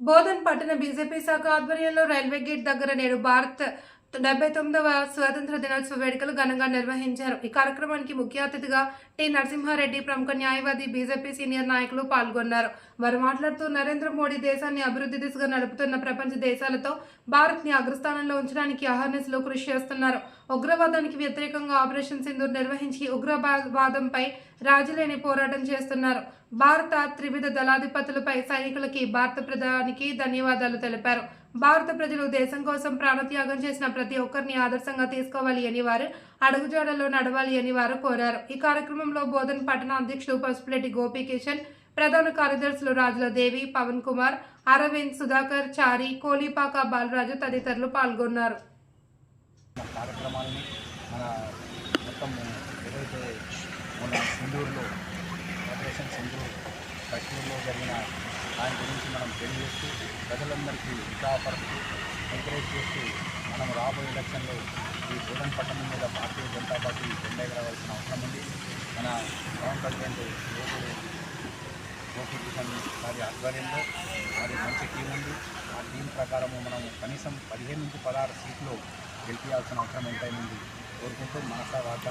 బోధన్ పట్టణ బీజేపీ శాఖ ఆధ్వర్యంలో రైల్వే గేట్ దగ్గర నేడు భారత్ డెబ్బై తొమ్మిదవ స్వాతంత్ర దినోత్సవ వేడుకలు ఘనంగా నిర్వహించారు. ఈ కార్యక్రమానికి ముఖ్య అతిథిగా టి. నరసింహారెడ్డి ప్రముఖ న్యాయవాది బీజేపీ సీనియర్ నాయకులు పాల్గొన్నారు. వారు మాట్లాడుతూ నరేంద్ర మోడీ దేశాన్ని అభివృద్ధి దిశగా నడుపుతున్న ప్రపంచ దేశాలతో భారత్ని అగ్రస్థానంలో ఉంచడానికి అహర్నిశలో కృషి చేస్తున్నారు. ఉగ్రవాదానికి వ్యతిరేకంగా ఆపరేషన్ సింధూర్ నిర్వహించి ఉగ్రవాదంపై రాజీలేని పోరాటం చేస్తున్నారు. భారత త్రివిధ దళాధిపతులపై సైనికులకి భారత ప్రధానికి ధన్యవాదాలు తెలిపారు. భారత ప్రజలు దేశం కోసం ప్రాణత్యాగం చేసిన ప్రతి ఒక్కరిని ఆదర్శంగా తీసుకోవాలి అని వారు అడుగుజాడల్లో నడవాలి అని వారు కోరారు. ఈ కార్యక్రమంలో బోధన్ పట్టణ అధ్యక్షుడు పసుపులెట్టి గోపీకిషన్ ప్రధాన కార్యదర్శులు రాజుల దేవి పవన్ కుమార్ అరవింద్ సుధాకర్ చారి కోలీపాక బాలరాజు తదితరులు పాల్గొన్నారు. మన దాని గురించి మనం తెలియజేస్తూ ప్రజలందరికీ ఉత్సాహపరుస్తూ ఎంకరేజ్ చేస్తూ మనం రాబోయే ఎలక్షన్లో ఈ బోధన్ పట్టణం మీద భారతీయ జనతా పార్టీ జెండా ఎగరవలసిన అవసరం ఉంది. మన పవన్ ప్రెసిడెంట్ యువకుడు కిషన్ వారి ఆధ్వర్యంలో వారి మంచి టీం ఉంది. ఆ టీం ప్రకారము మనం కనీసం పదిహేను నుంచి పదహారు సీట్లు గెలిపించాల్సిన అవసరం ఎంతైంది కోరుకుంటూ మనసా వాట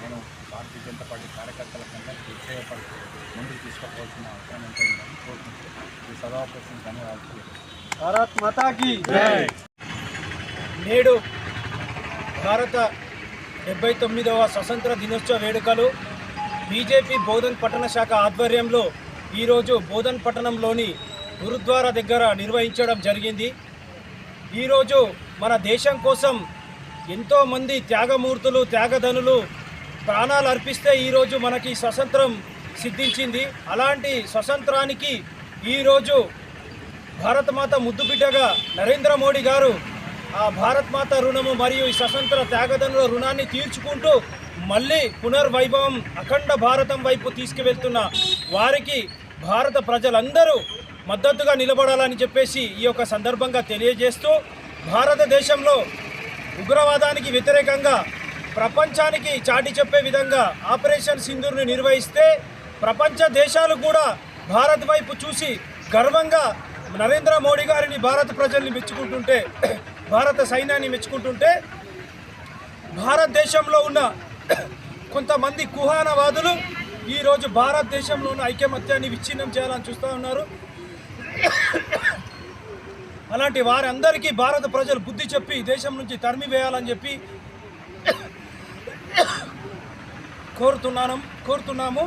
నేను భారతీయ జనతా పార్టీ కార్యకర్తల కంటే ఉత్సాహపడుతూ ముందుకు తీసుకోవాల్సిన అవసరం ఎంతైందని కోరుకుంటూ ఈ సదావకాశం ధన్యవాదాలు భారత్ మాతాకి నేడు భారత డెబ్బై తొమ్మిదవ స్వతంత్ర దినోత్సవ వేడుకలు బీజేపీ బోధన్ పట్టణ శాఖ ఆధ్వర్యంలో ఈరోజు బోధన్ పట్టణంలోని గురుద్వారా దగ్గర నిర్వహించడం జరిగింది. ఈరోజు మన దేశం కోసం ఎంతోమంది త్యాగమూర్తులు త్యాగధనులు ప్రాణాలు అర్పిస్తే ఈరోజు మనకి స్వతంత్రం సిద్ధించింది. అలాంటి స్వతంత్రానికి ఈరోజు భారత మాత నరేంద్ర మోడీ గారు ఆ భారతమాత రుణము మరియు ఈ స్వతంత్ర త్యాగదనుల రుణాన్ని తీర్చుకుంటూ మళ్ళీ పునర్వైభవం అఖండ భారతం వైపు తీసుకువెళ్తున్న వారికి భారత ప్రజలందరూ మద్దతుగా నిలబడాలని చెప్పేసి ఈ యొక్క సందర్భంగా తెలియజేస్తూ భారతదేశంలో ఉగ్రవాదానికి వ్యతిరేకంగా ప్రపంచానికి చాటి చెప్పే విధంగా ఆపరేషన్ సింధూర్ని నిర్వహిస్తే ప్రపంచ దేశాలు కూడా భారత్ వైపు చూసి గర్వంగా నరేంద్ర మోడీ గారిని భారత ప్రజల్ని మెచ్చుకుంటుంటే భారత సైన్యాన్ని మెచ్చుకుంటుంటే భారతదేశంలో ఉన్న కొంతమంది కుహానవాదులు ఈరోజు భారతదేశంలో ఉన్న ఐకమత్యాన్ని విచ్ఛిన్నం చేయాలని చూస్తూ ఉన్నారు. అలాంటి వారందరికీ భారత ప్రజలు బుద్ధి చెప్పి దేశం నుంచి తరిమి వేయాలని చెప్పి కోరుతున్నాను కోరుతున్నాము.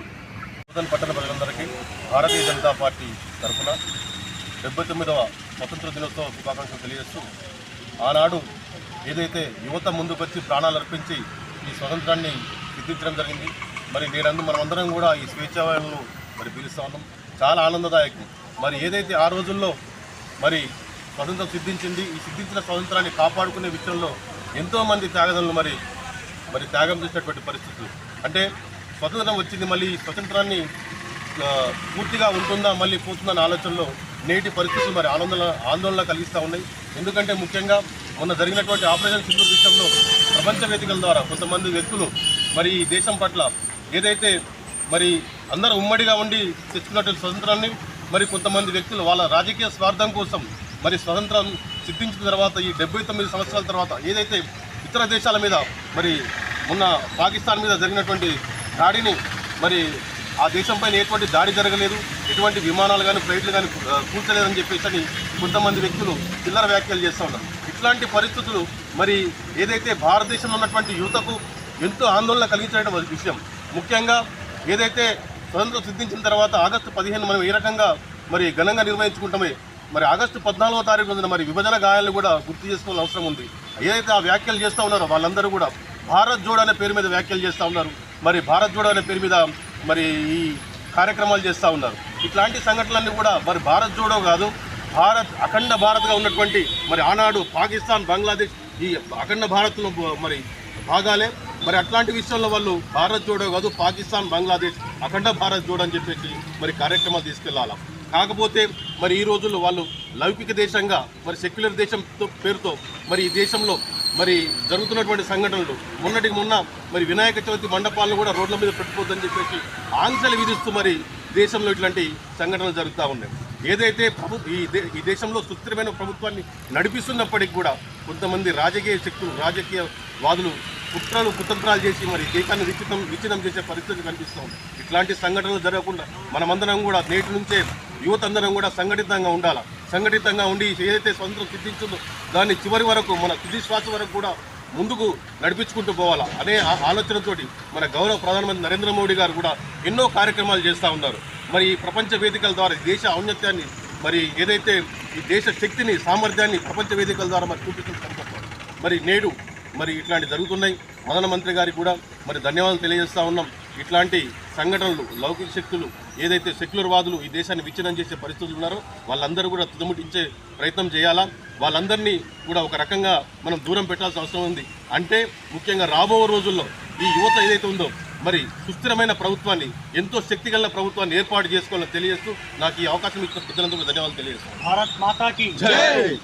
పట్టణ ప్రజలందరికీ భారతీయ జనతా పార్టీ తరఫున డెబ్బై తొమ్మిదవ స్వతంత్ర దినోత్సవ శుభాకాంక్షలు తెలియజేస్తూ ఆనాడు ఏదైతే యువత ముందుకొచ్చి ప్రాణాలు అర్పించి ఈ స్వతంత్రాన్ని సిద్ధించడం జరిగింది మరి నేనందు మనమందరం కూడా ఈ స్వేచ్ఛావాయులను మరి పిలుస్తా ఉన్నాం. చాలా ఆనందదాయకం. మరి ఏదైతే ఆ రోజుల్లో మరి స్వతంత్రం సిద్ధించింది. ఈ సిద్ధించిన స్వతంత్రాన్ని కాపాడుకునే విషయంలో ఎంతోమంది త్యాగదనులు మరి మరి త్యాగం చేసినటువంటి పరిస్థితులు. అంటే స్వతంత్రం వచ్చింది మళ్ళీ ఈ స్వతంత్రాన్ని పూర్తిగా ఉంటుందా మళ్ళీ పోతుందన్న ఆలోచనలో నేటి పరిస్థితులు మరి ఆందోళన ఆందోళన కలిగిస్తూ ఉన్నాయి. ఎందుకంటే ముఖ్యంగా మొన్న జరిగినటువంటి ఆపరేషన్ సింధూర్ విషయంలో ప్రపంచ వేదికల ద్వారా కొంతమంది వ్యక్తులు మరి ఈ దేశం పట్ల ఏదైతే మరి అందరూ ఉమ్మడిగా ఉండి తెచ్చుకున్నటువంటి స్వతంత్రాన్ని మరి కొంతమంది వ్యక్తులు వాళ్ళ రాజకీయ స్వార్థం కోసం మరి స్వతంత్రం సిద్ధించిన తర్వాత ఈ డెబ్బై తొమ్మిది సంవత్సరాల తర్వాత ఏదైతే ఇతర దేశాల మీద మరి మొన్న పాకిస్తాన్ మీద జరిగినటువంటి దాడిని మరి ఆ దేశంపైన ఎటువంటి దాడి జరగలేదు ఎటువంటి విమానాలు కానీ ఫ్లైట్లు కానీ కూర్చోలేదని చెప్పేసి అని కొంతమంది వ్యక్తులు చిల్లర వ్యాఖ్యలు చేస్తూ ఉన్నారు. ఇట్లాంటి పరిస్థితులు మరి ఏదైతే భారతదేశంలో ఉన్నటువంటి యువతకు ఎంతో ఆందోళన కలిగించడం విషయం. ముఖ్యంగా ఏదైతే స్వతంత్రం సిద్ధించిన తర్వాత ఆగస్టు పదిహేను మనం ఏ రకంగా మరి ఘనంగా నిర్వహించుకుంటామే మరి ఆగస్టు పద్నాలుగో తారీఖు రోజున మరి విభజన గాయాలను కూడా గుర్తు చేసుకోవాల్సిన అవసరం ఉంది. ఏదైతే ఆ వ్యాఖ్యలు చేస్తూ ఉన్నారో వాళ్ళందరూ కూడా భారత్ జోడో అనే పేరు మీద వ్యాఖ్యలు చేస్తూ ఉన్నారు. మరి భారత్ జోడో అనే పేరు మీద మరి ఈ కార్యక్రమాలు చేస్తూ ఉన్నారు. ఇట్లాంటి సంఘటనలన్నీ కూడా మరి భారత్ జోడో కాదు భారత్ అఖండ భారత్గా ఉన్నటువంటి మరి ఆనాడు పాకిస్తాన్ బంగ్లాదేశ్ ఈ అఖండ భారత్లో మరి భాగాలే. మరి అట్లాంటి విషయంలో వాళ్ళు భారత్ జోడో కాదు పాకిస్తాన్ బంగ్లాదేశ్ అఖండ భారత్ జోడో అని చెప్పేసి మరి కార్యక్రమాలు తీసుకెళ్ళాలా. కాకపోతే మరి ఈ రోజుల్లో వాళ్ళు లౌకిక దేశంగా మరి సెక్యులర్ దేశంతో పేరుతో మరి ఈ దేశంలో మరి జరుగుతున్నటువంటి సంఘటనలు మొన్నటికి మొన్న మరి వినాయక చవితి మండపాలను కూడా రోడ్ల మీద పెట్టుకోవద్దని చెప్పేసి ఆంక్షలు విధిస్తూ మరి దేశంలో ఇట్లాంటి సంఘటనలు జరుగుతూ ఉన్నాయి. ఏదైతే ప్రభు ఈ దే- ఈ దేశంలో సుస్థిరమైన ప్రభుత్వాన్ని నడిపిస్తున్నప్పటికీ కూడా కొంతమంది రాజకీయ శక్తులు రాజకీయ వాదులు కుట్రలు కుతంత్రాలు చేసి మరి దేశాన్ని విచ్ఛిన్నం విచ్ఛిన్నం చేసే పరిస్థితి కనిపిస్తూ ఇట్లాంటి సంఘటనలు జరగకుండా మనమందరం కూడా నేటి నుంచే యువత అందరం కూడా సంఘటితంగా ఉండాలి? సంఘటితంగా ఉండి ఏదైతే స్వతంత్రం సిద్ధించిందో దాన్ని చివరి వరకు మన తుది శ్వాస వరకు కూడా ముందుకు నడిపించుకుంటూ పోవాలా? అనే ఆ- ఆలోచనతోటి మన గౌరవ ప్రధానమంత్రి నరేంద్ర మోడీ గారు కూడా ఎన్నో కార్యక్రమాలు చేస్తూ ఉన్నారు. మరి ఈ ప్రపంచ వేదికల ద్వారా దేశ ఔన్నత్యాన్ని మరి ఏదైతే ఈ దేశ శక్తిని సామర్థ్యాన్ని ప్రపంచ వేదికల ద్వారా మరి చూపించిన సందర్భం. మరి నేడు మరి ఇట్లాంటి జరుగుతున్నాయి. ప్రధానమంత్రి గారికి కూడా మరి ధన్యవాదాలు తెలియజేస్తూ ఉన్నాం. ఇట్లాంటి సంఘటనలు లౌకిక శక్తులు ఏదైతే సెక్యులర్ వాదులు ఈ దేశాన్ని విచ్ఛిన్నం చేసే పరిస్థితులు ఉన్నారో వాళ్ళందరూ కూడా తుదముటించే ప్రయత్నం చేయాలా? వాళ్ళందరినీ కూడా ఒక రకంగా మనం దూరం పెట్టాల్సిన అవసరం ఉంది. అంటే ముఖ్యంగా రాబో రోజుల్లో ఈ యువత ఏదైతే ఉందో మరి సుస్థిరమైన ప్రభుత్వాన్ని ఎంతో శక్తిగల ప్రభుత్వాన్ని ఏర్పాటు చేసుకోవాలని తెలియజేస్తూ నాకు ఈ అవకాశం ఇచ్చిన పెద్దలందరూ ధన్యవాదాలు తెలియజేస్తాను భారత్ మాతాకి